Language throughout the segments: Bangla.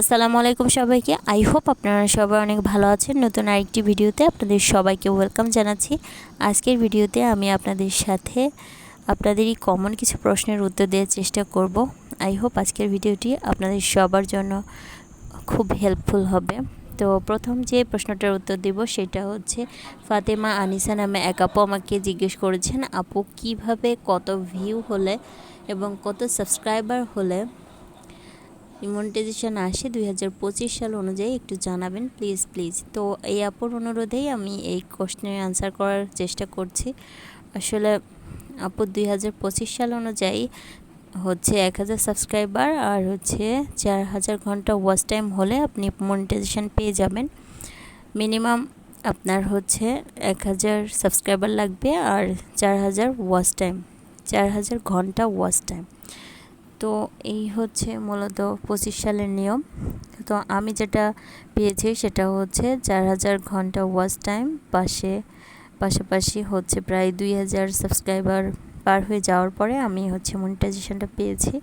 আসসালামু আলাইকুম সবাইকে। আই হোপ আপনারা সবাই অনেক ভালো আছেন। নতুন আরেকটি ভিডিওতে আপনাদের সবাইকে ওয়েলকাম জানাচ্ছি। আজকের ভিডিওতে আমি আপনাদের সাথে আপনাদেরই কমন কিছু প্রশ্নের উত্তর দেওয়ার চেষ্টা করব। আই হোপ আজকের ভিডিওটি আপনাদের সবার জন্য খুব হেল্পফুল হবে। তো প্রথম যে প্রশ্নটার উত্তর দেব সেটা হচ্ছে, ফাতেমা আনিসা নামে এক আপু আমাকে জিজ্ঞেস করেছেন, আপু, কীভাবে কত ভিউ হলে এবং কত সাবস্ক্রাইবার হলে মনিটাইজেশন আসে দুই হাজার পঁচিশ সাল অনুযায়ী। একটু জানাবেন প্লিজ প্লিজ তো এই আপুর অনুরোধেই আমি এই কোশ্চেনের আনসার করার চেষ্টা করছি। আসলে আপু দুই সাল অনুযায়ী হচ্ছে এক হাজার সাবস্ক্রাইবার আর হচ্ছে চার হাজার ঘণ্টা ওয়াচ টাইম হলে আপনি মনিটাইজেশন পেয়ে যাবেন। মিনিমাম আপনার হচ্ছে এক হাজার সাবস্ক্রাইবার লাগবে আর চার হাজার ওয়াচ টাইম চার হাজার ঘণ্টা ওয়াচ টাইম তো এই হচ্ছে মূলত পঁচিশ সালের নিয়ম। তো আমি যেটা পেয়েছি সেটা হচ্ছে চার হাজার ঘণ্টা ওয়াচ টাইম পাশে, পাশাপাশি হচ্ছে প্রায় দুই হাজার সাবস্ক্রাইবার পার হয়ে যাওয়ার পরে আমি হচ্ছে মনিটাইজেশনটা পেয়েছি।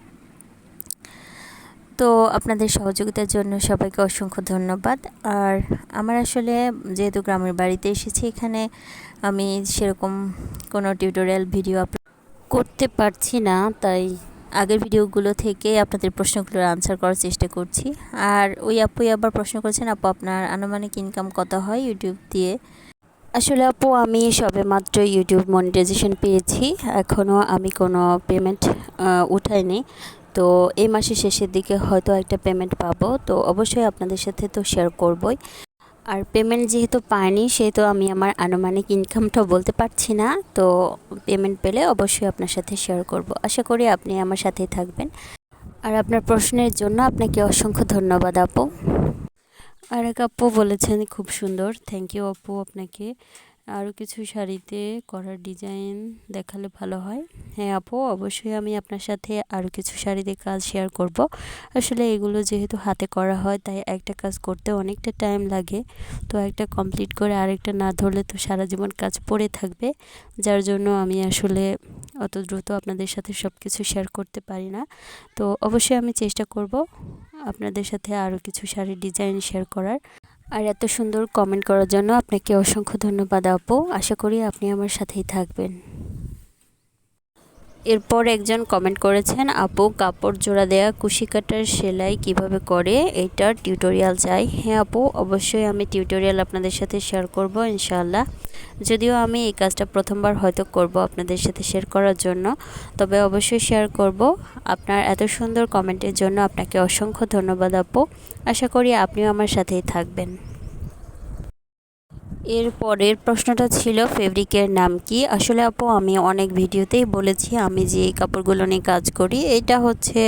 তো আপনাদের সহযোগিতার জন্য সবাইকে অসংখ্য ধন্যবাদ। আর আমার আসলে যেহেতু গ্রামের বাড়িতে এসেছি এখানে, আমি সেরকম কোনো টিউটোরিয়াল ভিডিও করতে পারছি না, তাই আগের ভিডিওগুলো থেকে আপনাদের প্রশ্নগুলোর আনসার করার চেষ্টা করছি। আর ওই আপুই আবার প্রশ্ন করেছেন, আপু, আপনার আনুমানিক ইনকাম কত হয় ইউটিউব দিয়ে? আসলে আপু, আমি সবে মাত্র ইউটিউব মনিটাইজেশন পেয়েছি। এখনও আমি কোনো পেমেন্ট উঠাইনি। তো এই মাসের শেষের দিকে হয়তো একটা পেমেন্ট পাবো। তো অবশ্যই আপনাদের সাথে তো শেয়ার করবই। আর পেমেন্ট যেহেতু পাইনি, সেহেতু আমি আমার আনুমানিক ইনকামটা বলতে পারছি না। তো পেমেন্ট পেলে অবশ্যই আপনার সাথে শেয়ার করব। আশা করি আপনি আমার সাথেই থাকবেন। আর আপনার প্রশ্নের জন্য আপনাকে অসংখ্য ধন্যবাদ, আপু। আর এক আপু বলেছেন, খুব সুন্দর। থ্যাংক ইউ আপু, আপনাকে। আরও কিছু শাড়িতে করার ডিজাইন দেখালে ভালো হয়। হ্যাঁ আপু, অবশ্যই আমি আপনার সাথে আরও কিছু শাড়িতে কাজ শেয়ার করব। আসলে এগুলো যেহেতু হাতে করা হয়, তাই একটা কাজ করতে অনেকটা টাইম লাগে। তো একটা কমপ্লিট করে আরেকটা না ধরলে তো সারা জীবন কাজ পড়ে থাকবে। যার জন্য আমি আসলে অত দ্রুত আপনাদের সাথে সব কিছু শেয়ার করতে পারি না। তো অবশ্যই আমি চেষ্টা করব আপনাদের সাথে আরও কিছু শাড়ির ডিজাইন শেয়ার করার। আর এত সুন্দর কমেন্ট করার জন্য আপনাকে অসংখ্য ধন্যবাদ আপু। আশা করি আপনি আমার সাথেই থাকবেন। এরপর একজন কমেন্ট করেছেন, আপু, কাপড় জোড়া দেয়া, কুশি কাটার সেলাই কীভাবে করে? এইটার টিউটোরিয়াল চাই। হ্যাঁ আপু, অবশ্যই আমি টিউটোরিয়াল আপনাদের সাথে শেয়ার করব, ইনশাআল্লাহ। যদিও আমি এই কাজটা প্রথমবার হয়তো করব আপনাদের সাথে শেয়ার করার জন্য, তবে অবশ্যই শেয়ার করব। আপনার এত সুন্দর কমেন্টের জন্য আপনাকে অসংখ্য ধন্যবাদ, আপু। আশা করি আপনিও আমার সাথেই থাকবেন। এর পরের প্রশ্নটা ছিল ফেব্রিকের নাম কি? আসলে আপু, আমি অনেক ভিডিওতেই বলেছি আমি যে কাপড়গুলো নিয়ে কাজ করি, এটা হচ্ছে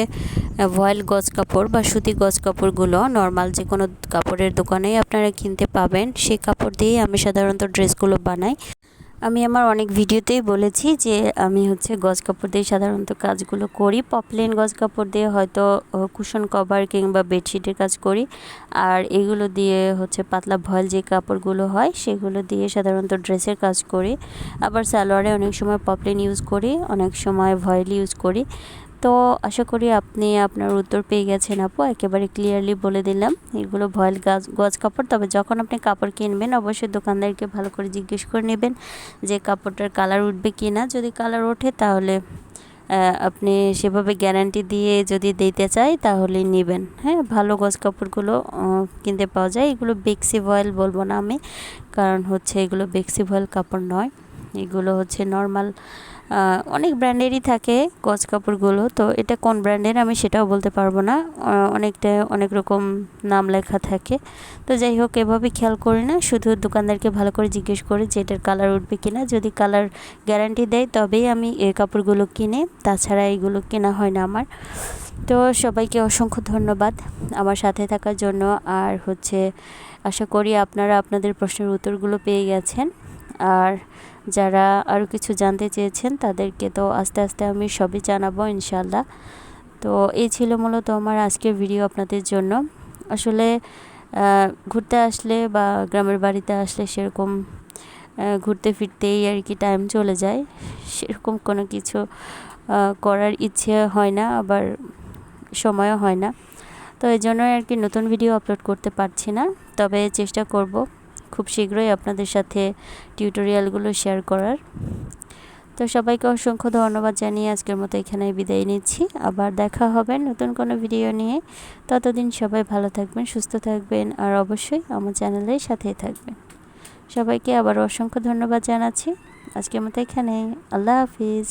ভয়েল গজ কাপড় বা সুতি গজ কাপড়গুলো। নর্মাল যে কোনো কাপড়ের দোকানেই আপনারা কিনতে পাবেন। সেই কাপড় দিয়েই আমি সাধারণত ড্রেসগুলো বানাই। আমি আমার অনেক ভিডিওতেই বলেছি যে আমি হচ্ছে গজ কাপড় দিয়ে সাধারণত কাজগুলো করি। পপলেন গজ কাপড় দিয়ে হয়তো কুশন কভার কিংবা বেডশিটের কাজ করি। আর এগুলো দিয়ে হচ্ছে পাতলা ভয়েল যে কাপড়গুলো হয়, সেগুলো দিয়ে সাধারণত ড্রেসের কাজ করি। আবার সালোয়ারে অনেক সময় পপলেন ইউজ করি, অনেক সময় ভয়েল ইউজ করি। তো আশা করি আপনি আপনার উত্তর পেয়ে গেছেন আপু, একেবারে ক্লিয়ারলি বলে দিলাম। এগুলো ভয়েল গাছ গজ কাপড়, তবে যখন আপনি কাপড় কিনবেন, অবশ্যই দোকানদারকে ভালো করে জিজ্ঞেস করে নেবেন যে কাপড়টার কালার উঠবে কি না যদি কালার ওঠে, তাহলে আপনি সেভাবে গ্যারান্টি দিয়ে যদি দিতে চাই তাহলে নেবেন। হ্যাঁ ভালো গজ কাপড়গুলো কিনতে পাওয়া যায়। এগুলো বেক্সি ভয়েল বলব না আমি, কারণ হচ্ছে এগুলো বেক্সি ভয়েল কাপড় নয়। এগুলো হচ্ছে নর্মাল অনেক ব্র্যান্ডেরই থাকে গজ কাপড়গুলো, তো এটা কোন ব্র্যান্ডের আমি সেটাও বলতে পারব না। অনেকটা, অনেক রকম নাম লেখা থাকে। তো যাই হোক, এভাবে খেয়াল করি না, শুধু দোকানদারকে ভালো করে জিজ্ঞেস করি যে এটার কালার উঠবে কিনা। যদি কালার গ্যারান্টি দেয়, তবেই আমি এই কাপড়গুলো কিনে, তাছাড়া এইগুলো কেনা হয় না আমার। তো সবাইকে অসংখ্য ধন্যবাদ আমার সাথে থাকার জন্য। আর হচ্ছে, আশা করি আপনারা আপনাদের প্রশ্নের উত্তরগুলো পেয়ে গেছেন। আর যারা আরও কিছু জানতে চেয়েছেন, তাদেরকে তো আস্তে আস্তে আমি সবই জানাব ইনশাল্লাহ তো এই ছিল মূলত আমার আজকের ভিডিও আপনাদের জন্য। আসলে ঘুরতে আসলে বা গ্রামের বাড়িতে আসলে সেরকম ঘুরতে ফিরতেই আর কি টাইম চলে যায়। সেরকম কোনো কিছু করার ইচ্ছে হয় না, আবার সময়ও হয় না। তো এই জন্যই আর কি নতুন ভিডিও আপলোড করতে পারছি না। তবে চেষ্টা করব খুব শীঘ্রই আপনাদের সাথে টিউটোরিয়ালগুলো শেয়ার করার। তো সবাইকে অসংখ্য ধন্যবাদ জানিয়ে আজকের মতো এখানে বিদায় নিচ্ছি। আবার দেখা হবে নতুন কোনো ভিডিও নিয়ে। ততদিন সবাই ভালো থাকবেন, সুস্থ থাকবেন আর অবশ্যই আমার চ্যানেলের সাথেই থাকবেন। সবাইকে আবার অসংখ্য ধন্যবাদ জানাচ্ছি। আজকের মতো এখানে আল্লাহ হাফিজ।